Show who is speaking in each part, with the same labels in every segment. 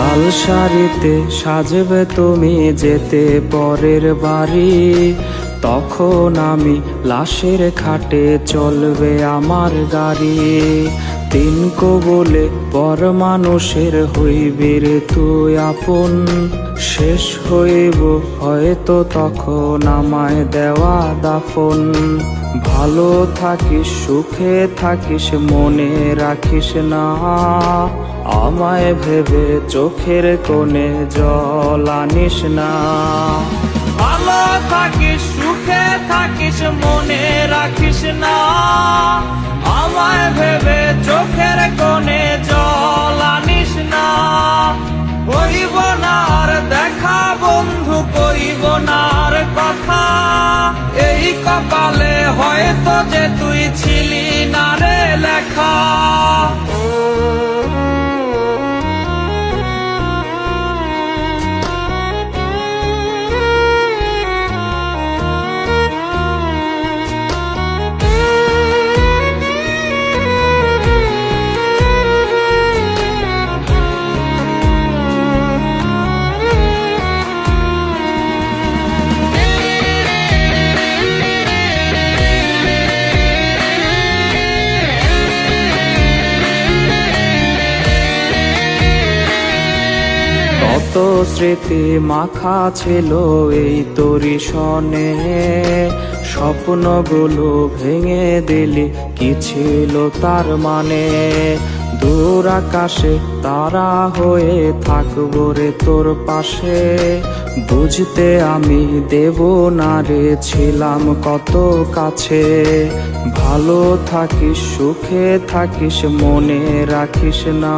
Speaker 1: লাল শাড়িতে সাজবে তুমি যেতে পরের বাড়ি। তখন আমি লাশের খাটে চলবে আমার গাড়ি। তিন বলে পর মানুষের হইবে রে তুই আপন। শেষ হইব হয়তো তখন আমায় দেওয়া দাফন। ভালো থাকিস, সুখে থাকিস, মনে রাখিস না। আমায় ভেবে চোখের কোণে জল আনিস না।
Speaker 2: ভালো থাকিস, সুখে থাকিস, মনে রাখিস না। আমায় ভেবে চোখের কোণে জল
Speaker 1: কত স্মৃতি মাখা ছিল এই তরি সনে স্বপ্নগুলো ভেঙে দিলি, কি ছিল তার মানে? দূর আকাশে তারা হয়ে থাকব রে তোর পাশে। বুঝতে আমি দেব না রে, ছিলাম কত কাছে। ভালো থাকিস, সুখে থাকিস, মনে রাখিস না।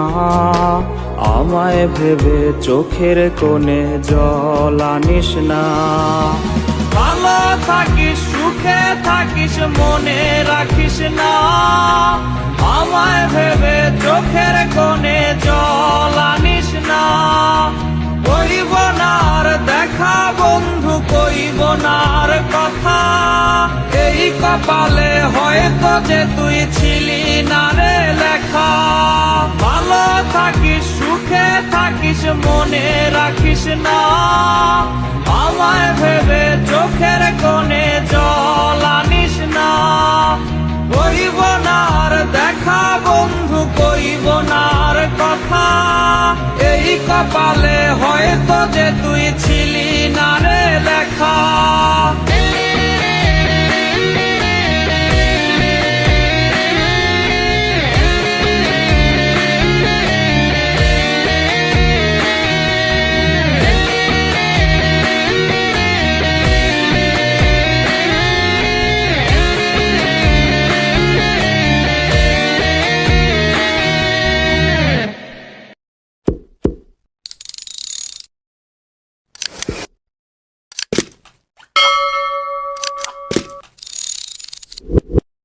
Speaker 1: আমায় ভেবে চোখের কোণে জল আনিস না।
Speaker 2: ভালো থাকিস, সুখে থাকিস, মনে রাখিস না। আমায় ভেবে চোখের কোণে জল আনিস না। করিব না আর দেখা বন্ধু কইব না আর কথা। এই কপালে হয়তো যে তুই ছিলি মনে রাখিস না, আমায় ভেবে চোখের কোণে জল আনিস না। করিব না দেখা বন্ধু, করিব না কথা। এই কপালে হয়তো যে তুই ছিলি না রে লেখা।